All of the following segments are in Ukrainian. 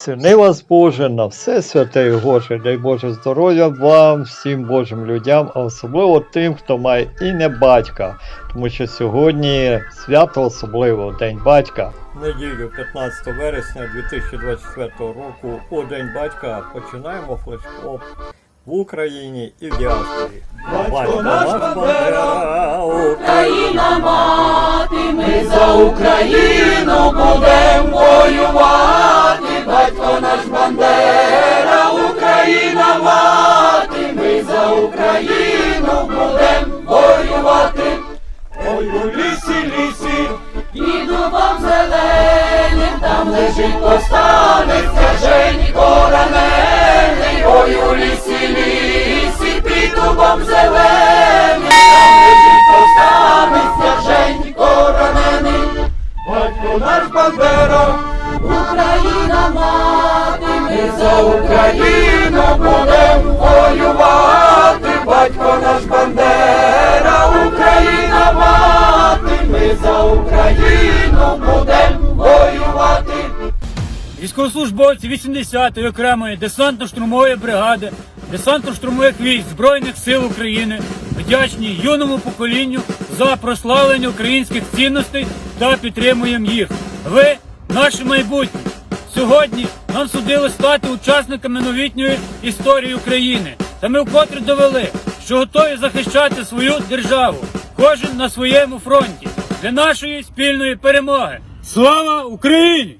Ціни вас Боже на все святе і Боже, дай Боже здоров'я вам, всім Божим людям, а особливо тим, хто має ім'я батька, тому що сьогодні свято особливо День батька. Неділю 15 вересня 2024 року у День батька починаємо флешмоб в Україні і в діаспорі. Батько наш Бандера, Україна мати, ми за Україну будем воювати, батько наш Бандера, Україна мати, ми за Україну будем воювати. Ой, у лісі, лісі, і вам зеленим, там лежить останеться, Женько коранений, ой, у лісі, лісі, Військовослужбовці 80-ї окремої десантно-штурмової бригади, десантно-штурмових військ Збройних сил України вдячні юному поколінню за прославлення українських цінностей та підтримуємо їх. Ви наше майбутнє. Сьогодні нам судили стати учасниками новітньої історії України. Та ми вкотре довели, що готові захищати свою державу, кожен на своєму фронті для нашої спільної перемоги. Слава Україні!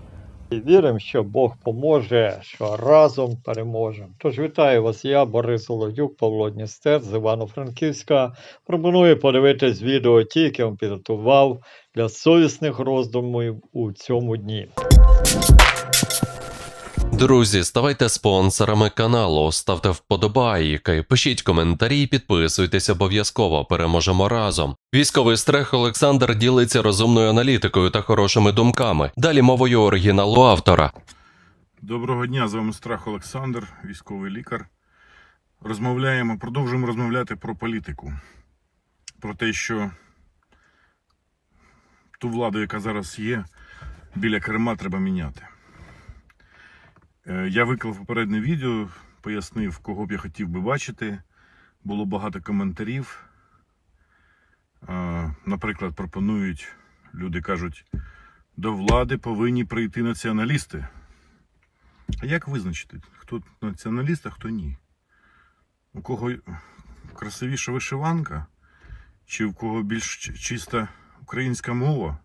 І віримо, що Бог поможе, що разом переможемо. Тож вітаю вас, я, Борис Володюк, Павло Дністер з Івано-Франківська. Пропоную подивитись відео ті, яке вам підготував для совісних роздумів у цьому дні. Друзі, ставайте спонсорами каналу, ставте вподобайки, пишіть коментарі, підписуйтесь обов'язково. Переможемо разом. Військовий стрех Олександр ділиться розумною аналітикою та хорошими думками. Далі мовою оригіналу автора. Доброго дня, з вами Страх Олександр, військовий лікар. Розмовляємо, продовжуємо розмовляти про політику. Про те, що ту владу, яка зараз є, біля керма треба міняти. Е, Я виклав попереднє відео, пояснив, кого б я хотів би бачити. Було багато коментарів. Е, Наприклад, пропонують, люди кажуть, до влади повинні прийти націоналісти. А як визначити, хто націоналіст, а хто ні? У кого красивіша вишиванка? Чи у кого більш чиста українська мова?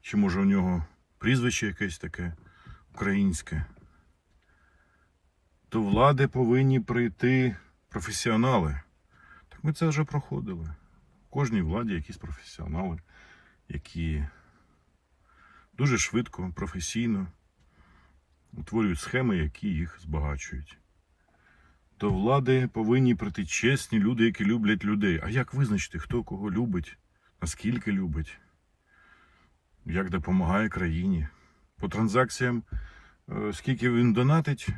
Чи може у нього прізвище якесь таке українське? До влади повинні прийти професіонали. Так ми це вже проходили. У кожній владі якісь професіонали, які дуже швидко, професійно утворюють схеми, які їх збагачують. До влади повинні прийти чесні люди, які люблять людей. А як визначити, хто кого любить, наскільки любить, як допомагає країні? По транзакціям, е, скільки він донатить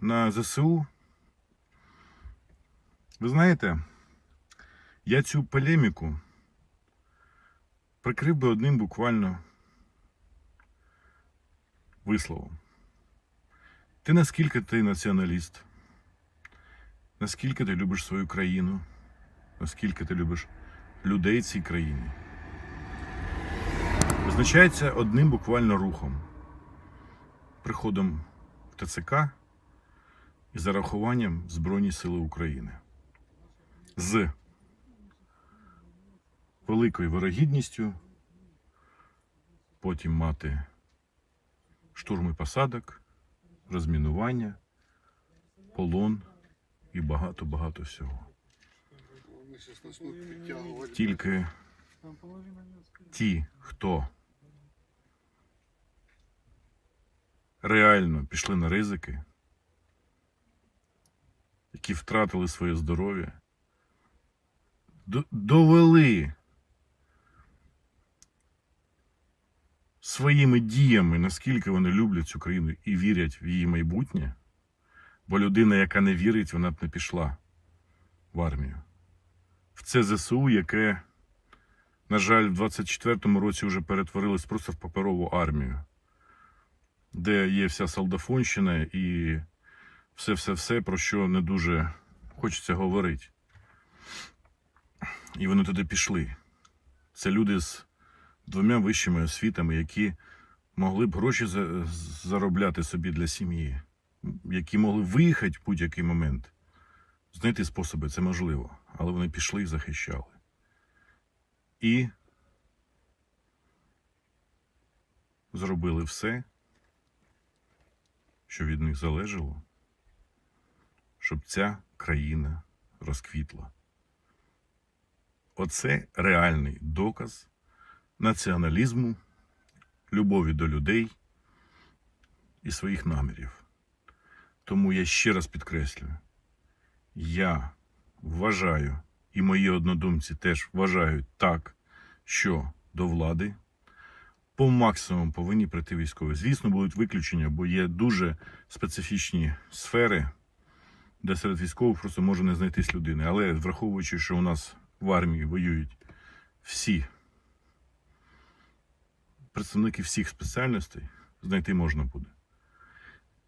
на ЗСУ? Ви знаєте, я цю полеміку прикрив би одним буквально висловом. Ти наскільки ти націоналіст? Наскільки ти любиш свою країну? Наскільки ти любиш людей в цій країні? Визначається одним буквально рухом. Приходом ТЦК і зарахуванням Збройні Сили України. З великою вирогідністю потім мати штурми посадок, розмінування, полон і багато-багато всього. Тільки ті, хто реально пішли на ризики, які втратили своє здоров'я, довели своїми діями, наскільки вони люблять цю країну і вірять в її майбутнє. Бо людина, яка не вірить, вона б не пішла в армію. В це ЗСУ, яке, на жаль, в 24-му році вже перетворилось просто в паперову армію, де є вся солдафонщина і все-все-все, про що не дуже хочеться говорити. І вони туди пішли. Це люди з двома вищими освітами, які могли б гроші за- заробляти собі для сім'ї, які могли виїхати в будь-який момент. Знайти способи це можливо, але вони пішли і захищали. І зробили все, що від них залежало, щоб ця країна розквітла. Оце реальний доказ націоналізму, любові до людей і своїх намірів. Тому я ще раз підкреслюю: я вважаю, і мої однодумці теж вважають так, що до влади по максимуму повинні прийти військові. Звісно, будуть виключення, бо є дуже специфічні сфери, де серед військових просто може не знайтись людини. Але враховуючи, що у нас в армії воюють всі представники всіх спеціальностей, знайти можна буде.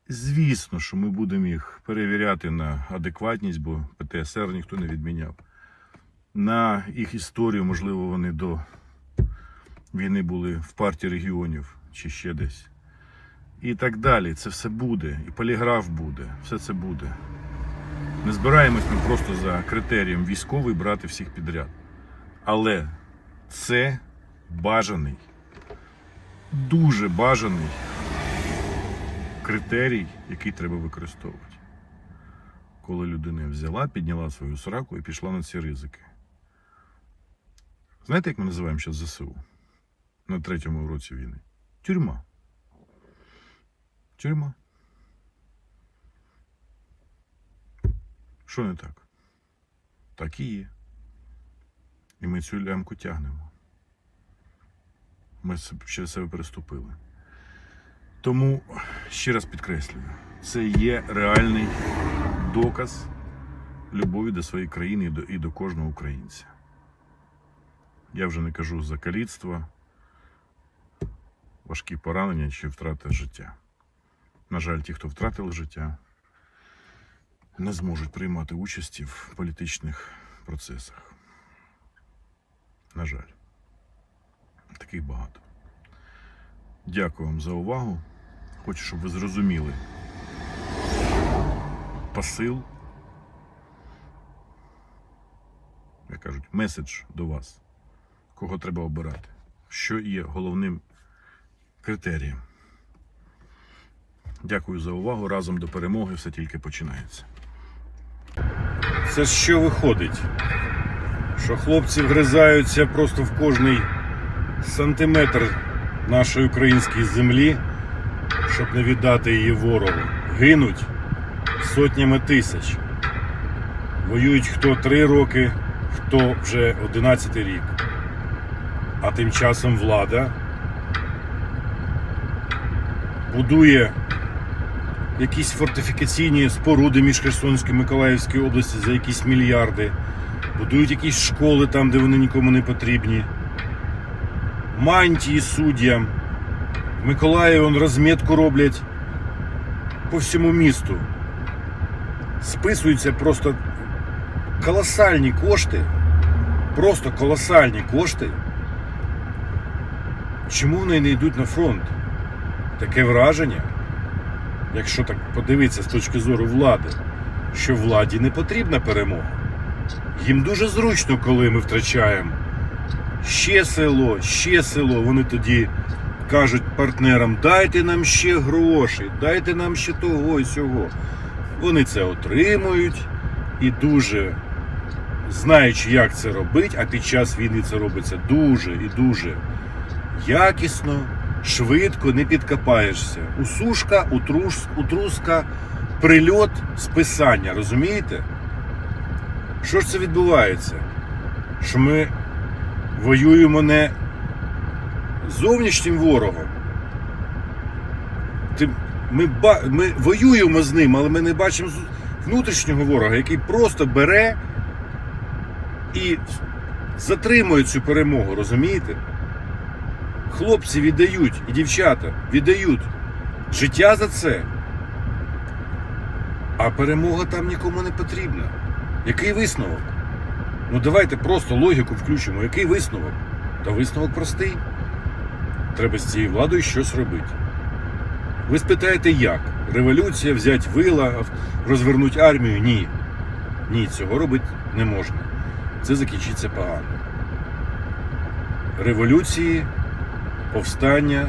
Звісно, що ми будемо їх перевіряти на адекватність, бо ПТСР ніхто не відміняв. На їх історію, можливо, вони до війни були в партії регіонів чи ще десь. І так далі. Це все буде. І поліграф буде. Все це буде. Не збираємось ми просто за критерієм військовий брати всіх підряд. Але це бажаний, дуже бажаний критерій, який треба використовувати. Коли людина взяла, підняла свою сраку і пішла на ці ризики. Знаєте, як ми називаємо зараз ЗСУ на третьому році війни? Тюрма. Тюрма. Що не так? Так і є. І ми цю лямку тягнемо. Ми через себе переступили. Тому ще раз підкреслюю, це є реальний доказ любові до своєї країни і до, і до кожного українця. Я вже не кажу за каліцтво, важкі поранення чи втрата життя. На жаль, ті, хто втратили життя, не зможуть приймати участі в політичних процесах. На жаль, таких багато. Дякую вам за увагу. Хочу, щоб ви зрозуміли посил, як кажуть, меседж до вас, кого треба обирати, що є головним критерієм. Дякую за увагу. Разом до перемоги все тільки починається. Це що виходить? Що хлопці вгризаються просто в кожний сантиметр нашої української землі, щоб не віддати її ворогу. Гинуть сотнями тисяч. Воюють хто три роки, хто вже одинадцятий рік. А тим часом влада будує якісь фортифікаційні споруди між Херсонською і Миколаївською області за якісь мільярди, будують якісь школи там, де вони нікому не потрібні. Мантії суддям. В Миколаєві розмітку роблять по всьому місту. Списуються просто колосальні кошти. Просто колосальні кошти. Чому вони не йдуть на фронт? Таке враження якщо так подивитися з точки зору влади, що владі не потрібна перемога. Їм дуже зручно, коли ми втрачаємо ще село, ще село. Вони тоді кажуть партнерам: дайте нам ще грошей, дайте нам ще того і сього. Вони це отримують і дуже, знаючи, як це робити, а під час війни це робиться дуже і дуже якісно, швидко не підкопаєшся. Усушка, утрус, утруска, прильот, списання, розумієте? Що ж це відбувається? Що ми воюємо не зовнішнім ворогом. Ми, ми воюємо з ним, але ми не бачимо внутрішнього ворога, який просто бере і затримує цю перемогу, розумієте? Хлопці віддають і дівчата віддають життя за це. А перемога там нікому не потрібна. Який висновок? Ну давайте просто логіку включимо. Який висновок? Та висновок простий. Треба з цією владою щось робити. Ви спитаєте, як? Революція, взяти вила, розвернути армію? Ні. Ні, цього робити не можна. Це закінчиться погано. Революції, повстання,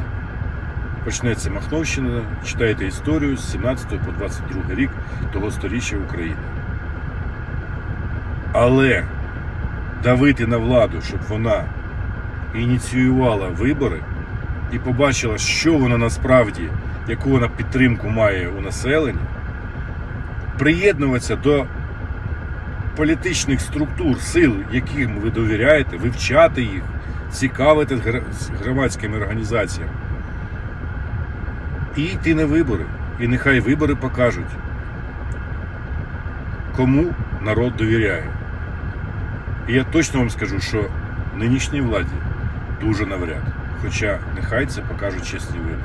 почнеться Махновщина, читайте історію з 17 по 22 рік того сторіччя України. Але давити на владу, щоб вона ініціювала вибори і побачила, що вона насправді, яку вона підтримку має у населення, приєднуватися до політичних структур, сил, яким ви довіряєте, вивчати їх, з громадськими організаціями. І йти на вибори. І нехай вибори покажуть, кому народ довіряє. І я точно вам скажу, що нинішній владі дуже навряд. Хоча нехай це покажуть чесні вибори.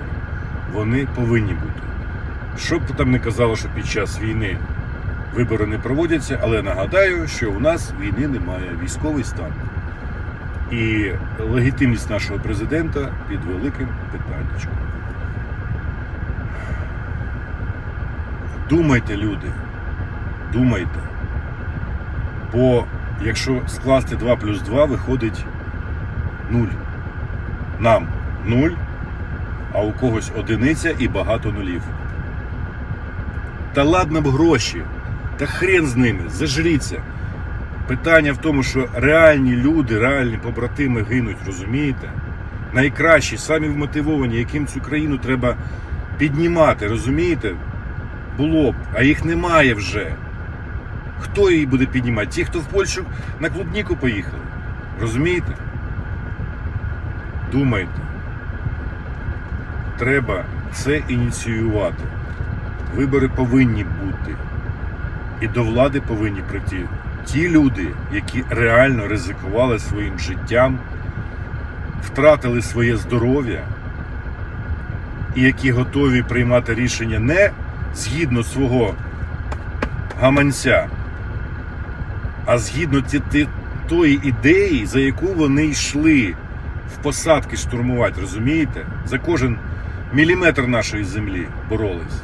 Вони повинні бути. Що б там не казало, що під час війни вибори не проводяться, але нагадаю, що у нас війни немає, військовий стан. І легітимність нашого президента під великим питаннячком. Думайте, люди, думайте. Бо якщо скласти 2 плюс 2, виходить 0. Нам 0, а у когось одиниця і багато нулів. Та ладно б гроші, та хрен з ними, зажріться. Питання в тому, що реальні люди, реальні побратими гинуть, розумієте? Найкращі, самі вмотивовані, яким цю країну треба піднімати, розумієте? Було б, а їх немає вже. Хто її буде піднімати? Ті, хто в Польщу на клубніку поїхали. Розумієте? Думайте. Треба це ініціювати. Вибори повинні бути. І до влади повинні прийти ті люди, які реально ризикували своїм життям, втратили своє здоров'я, і які готові приймати рішення не згідно свого гаманця, а згідно тої ідеї, за яку вони йшли в посадки штурмувати, розумієте? За кожен міліметр нашої землі боролись.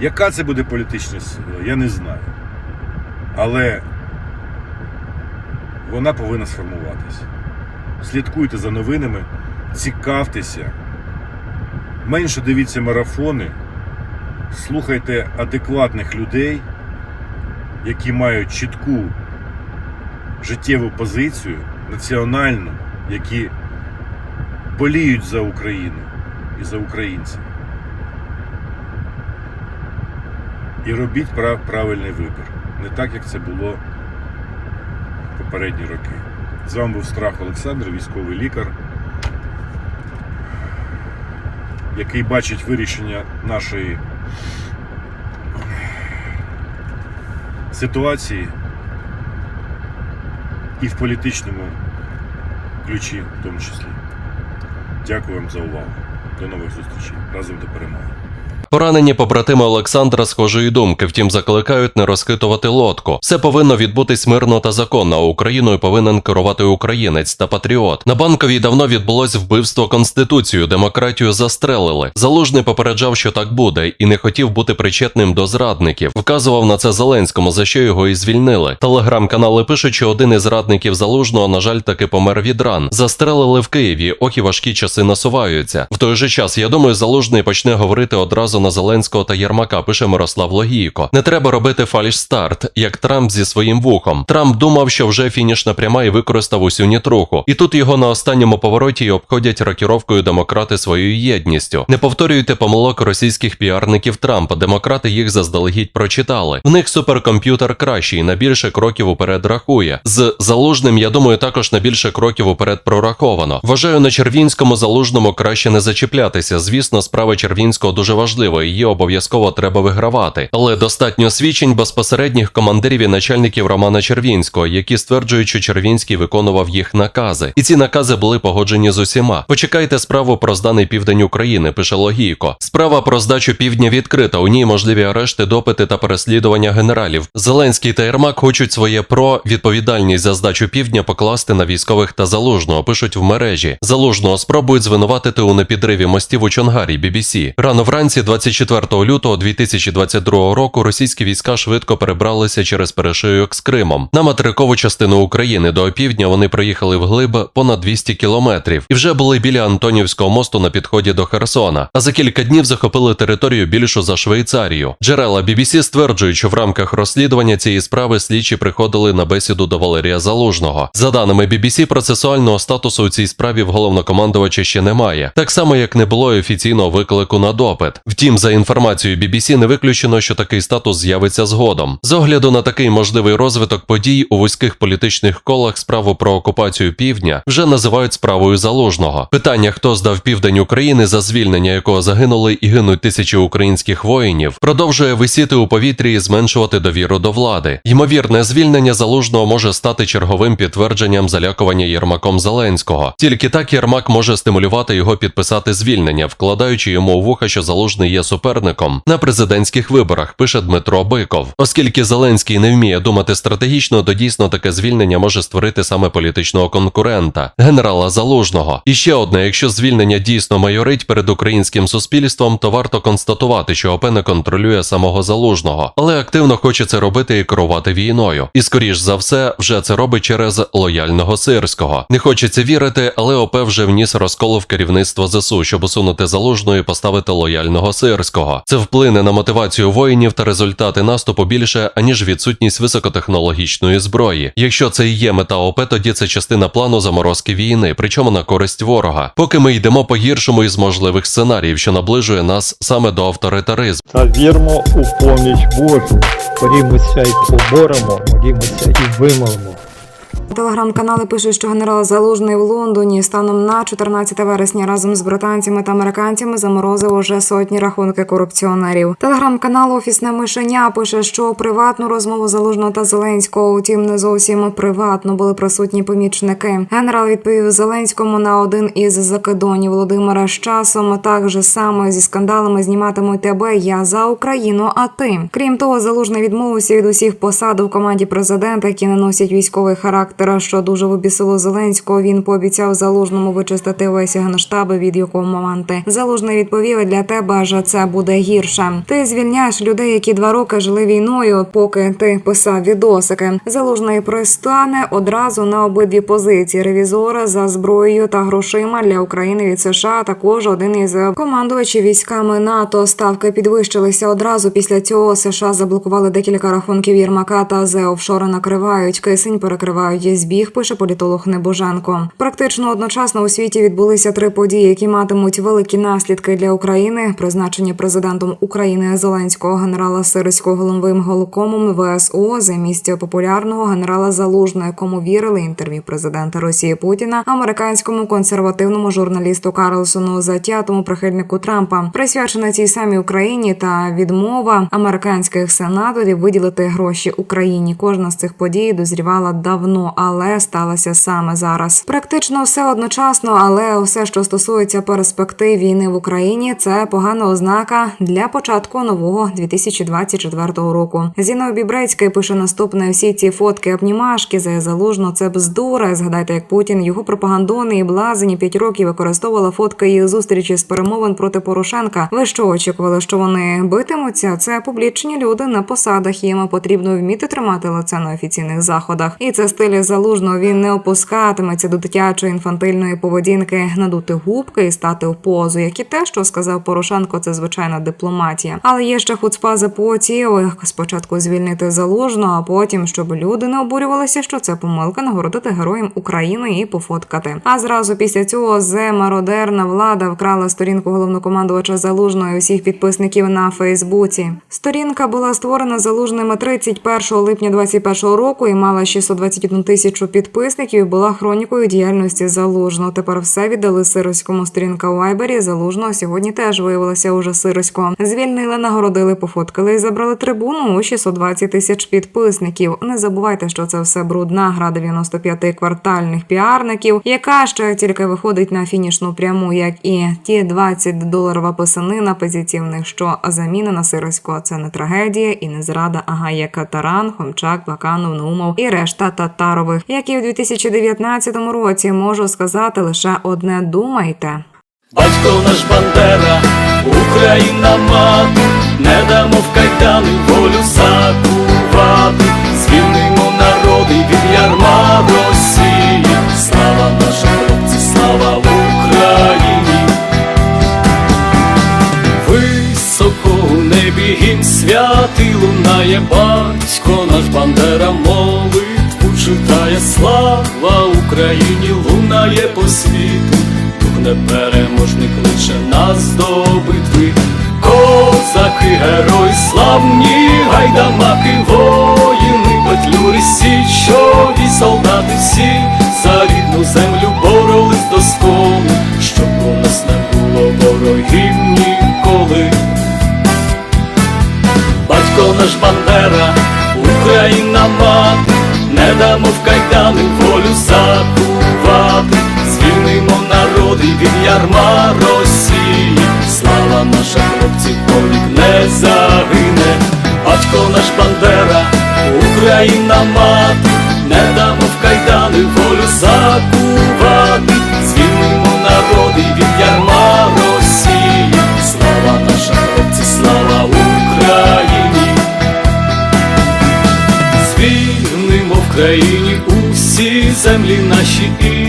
Яка це буде політична сила, я не знаю. Але вона повинна сформуватися. Слідкуйте за новинами, цікавтеся, менше дивіться марафони, слухайте адекватних людей, які мають чітку життєву позицію, національну, які боліють за Україну і за українців. І робіть прав- правильний вибір. Не так, як це було попередні роки. З вами був Страх Олександр, військовий лікар, який бачить вирішення нашої ситуації і в політичному ключі в тому числі. Дякую вам за увагу. До нових зустрічей. Разом до перемоги. Поранені побратими Олександра схожої думки, втім закликають не розхитувати лодку. Все повинно відбутись мирно та законно. Україною повинен керувати українець та патріот. На банковій давно відбулось вбивство конституцію. Демократію застрелили. Залужний попереджав, що так буде, і не хотів бути причетним до зрадників. Вказував на це Зеленському, за що його і звільнили. Телеграм-канали пишуть, що один із радників залужного, на жаль, таки помер від ран. Застрелили в Києві. Ох і важкі часи насуваються. В той же час, я думаю, залужний почне говорити одразу на Зеленського та Єрмака, пише Мирослав Логійко. Не треба робити фальш-старт, як Трамп зі своїм вухом. Трамп думав, що вже фінішна пряма і використав усю нітруху. І тут його на останньому повороті й обходять рокіровкою демократи своєю єдністю. Не повторюйте помилок російських піарників Трампа. Демократи їх заздалегідь прочитали. В них суперкомп'ютер кращий, на більше кроків уперед рахує. З залужним, я думаю, також на більше кроків уперед прораховано. Вважаю, на червінському залужному краще не зачіплятися. Звісно, справа червінського дуже важлива, її обов'язково треба вигравати. Але достатньо свідчень безпосередніх командирів і начальників Романа Червінського, які стверджують, що Червінський виконував їх накази. І ці накази були погоджені з усіма. Почекайте справу про зданий південь України, пише Логійко. Справа про здачу півдня відкрита. У ній можливі арешти, допити та переслідування генералів. Зеленський та Єрмак хочуть своє про відповідальність за здачу півдня покласти на військових та залужного. Пишуть в мережі. Залужного спробують звинуватити у непідриві мостів у Чонгарі. BBC. Рано вранці, 24 лютого 2022 року, російські війська швидко перебралися через перешийок з Кримом на материкову частину України. До опівдня вони приїхали вглиб понад 200 кілометрів і вже були біля Антонівського мосту на підході до Херсона. А за кілька днів захопили територію більшу за Швейцарію. Джерела BBC стверджують, що в рамках розслідування цієї справи слідчі приходили на бесіду до Валерія Залужного. За даними BBC, процесуального статусу у цій справі в головнокомандувача ще немає, так само як не було офіційного виклику на допит. Втім, за інформацією BBC, не виключено, що такий статус з'явиться згодом. З огляду на такий можливий розвиток подій у вузьких політичних колах справу про окупацію півдня вже називають справою залужного. Питання, хто здав південь України, за звільнення якого загинули і гинуть тисячі українських воїнів, продовжує висіти у повітрі і зменшувати довіру до влади. Ймовірне звільнення залужного може стати черговим підтвердженням залякування Єрмаком Зеленського. Тільки так Єрмак може стимулювати його підписати звільнення, вкладаючи йому у вуха, що залужний є суперником на президентських виборах, пише Дмитро Биков. Оскільки Зеленський не вміє думати стратегічно, то дійсно таке звільнення може створити саме політичного конкурента генерала Залужного. І ще одне: якщо звільнення дійсно майорить перед українським суспільством, то варто констатувати, що ОП не контролює самого залужного, але активно хоче це робити і керувати війною. І скоріш за все, вже це робить через лояльного сирського. Не хочеться вірити, але ОП вже вніс розкол в керівництво ЗСУ, щоб усунути залужного і поставити лояльного сирського. Це вплине на мотивацію воїнів та результати наступу більше аніж відсутність високотехнологічної зброї. Якщо це і є мета ОП, тоді це частина плану заморозки війни, причому на користь ворога. Поки ми йдемо по гіршому із можливих сценаріїв, що наближує нас саме до авторитаризму. Та вірмо у поміч Божу. Борімося і поборемо, борімося і вимовимо. Телеграм-канали пишуть, що генерал Залужний в Лондоні станом на 14 вересня разом з британцями та американцями заморозив уже сотні рахунки корупціонерів. Телеграм-канал Офісне мишеня пише, що приватну розмову Залужного та Зеленського, утім, не зовсім приватно були присутні помічники. Генерал відповів Зеленському на один із закидонів Володимира з часом. Так же саме зі скандалами зніматимуть тебе. Я за Україну. А ти крім того, залужний відмовився від усіх посад у команді президента, які не носять військовий характер. Що дуже вибісило Зеленського. Він пообіцяв залужному вичистити весь генштаби від якого моменти. Залужний відповів для тебе, аж це буде гірше. Ти звільняєш людей, які два роки жили війною, поки ти писав відосики. Залужний пристане одразу на обидві позиції ревізора за зброєю та грошима для України від США. Також один із командувачів військами НАТО. Ставки підвищилися одразу. Після цього США заблокували декілька рахунків Єрмака та зе офшори накривають. Кисень перекривають збіг. Пише політолог Небоженко. Практично одночасно у світі відбулися три події, які матимуть великі наслідки для України. Призначення президентом України Зеленського генерала Сирського головним голокомом ВСО замість популярного генерала Залужного, якому вірили інтерв'ю президента Росії Путіна, американському консервативному журналісту Карлсону затятому прихильнику Трампа, присвячена цій самій Україні та відмова американських сенаторів виділити гроші Україні. Кожна з цих подій дозрівала давно, але сталося саме зараз. Практично все одночасно, але все, що стосується перспектив війни в Україні, це погана ознака для початку нового 2024 року. Зіно Бібрецький пише наступне: всі ці фотки обнімашки за залужно. Це бздура. Згадайте, як Путін його пропагандони і блазені п'ять років використовувала фотки їх зустрічі з перемовин проти Порошенка. Ви що очікували, що вони битимуться? Це публічні люди на посадах. Їм потрібно вміти тримати лице на офіційних заходах, і це стиль залужного він не опускатиметься до дитячої інфантильної поведінки, надути губки і стати в позу, як і те, що сказав Порошенко, це звичайна дипломатія. Але є ще хуцпа за Пуатієвих. спочатку звільнити залужного, а потім, щоб люди не обурювалися, що це помилка, нагородити героям України і пофоткати. А зразу після цього зе мародерна влада вкрала сторінку головнокомандувача залужного і усіх підписників на Фейсбуці. Сторінка була створена залужними 31 липня 2021 року і мала 621 тисячу підписників. Була хронікою діяльності залужного. Тепер все віддали сироському. Сторінка Вайбері залужного сьогодні теж виявилася уже сиросько. Звільнили, нагородили, пофоткали і забрали трибуну у 620 тисяч підписників. Не забувайте, що це все брудна гра 95 квартальних піарників, яка ще тільки виходить на фінішну пряму, як і ті 20 доларова писанина позитивних, що заміна на сиросько це не трагедія і не зрада. Ага, є Катаран, Хомчак, Баканов, Наумов і решта татарових, які у 2019 році. Можу сказати лише одне: думайте. Батько наш Бандера, Україна мати, не дамо в кайдани волю закувати, звільнимо народи від ярма Росії, слава наша хлопці, слава Україні. Високо у небі гімн святий лунає. Батько наш Бандера молитву читає слава Україні, лунає по світу, дух непереможний кличе нас до битви. Козаки, герої, ярма Росії, слава наша хлопці, повік не загине. Батько наш Бандера, Україна мати, не дамо в кайдани волю закувати, звільнимо народи від ярма Росії, слава наша хлопці, слава Україні. Звільнимо в країні усі землі наші і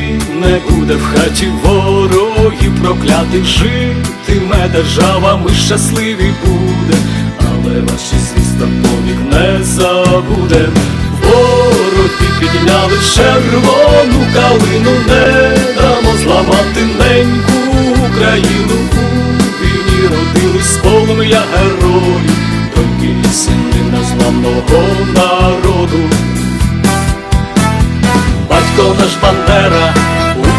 не буде в хаті ворогів проклятих житиме держава, ми щасливі буде, але ваші звіста повік не забудем. Вороги підняли червону калину, не дамо зламати неньку Україну. У війні родились полум'я героїв, доньки і сини незламного народу. Батько наш Бандера,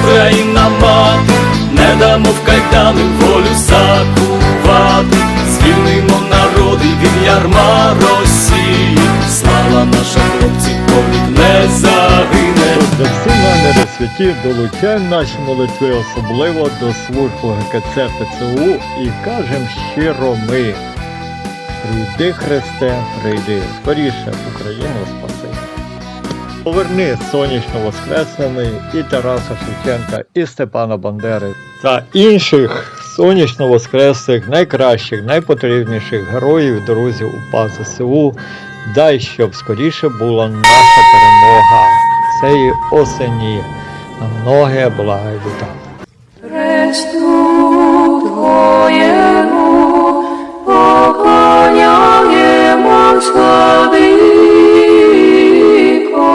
Україна мати, не дамо в кайдани волю закувати, звільнимо народи від ярма Росії, слава наша хлопці, повік не загине. До всі наміри святів долучаємо наші молитви, особливо до служб ГКЦ ПЦУ і кажем щиро ми. Прийди, Христе, прийди, скоріше Україну спаси. Поверни сонячно воскресними і Тараса Шевченка, і Степана Бандери та інших сонячно воскреслих, найкращих, найпотрібніших героїв, друзів УПА ЗСУ. Дай, щоб скоріше була наша перемога цієї осені. На многе. Хресту Твоєму поклоняємо владико,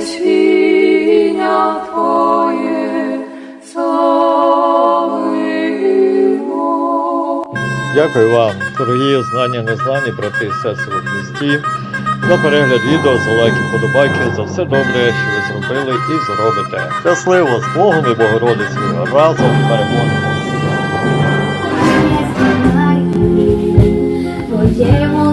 свиня Твоє славимо. Дякую вам, дорогі знані, незнані, брати і сестри в Христі, за перегляд відео, за лайки, подобайки, за все добре, що ви зробили і зробите. Щасливо з Богом і Богородицею разом переможемо. Твоєму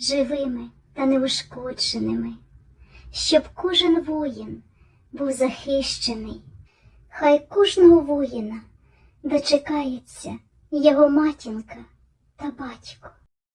живими та неушкодженими, щоб кожен воїн був захищений, хай кожного воїна дочекається його матінка та батько.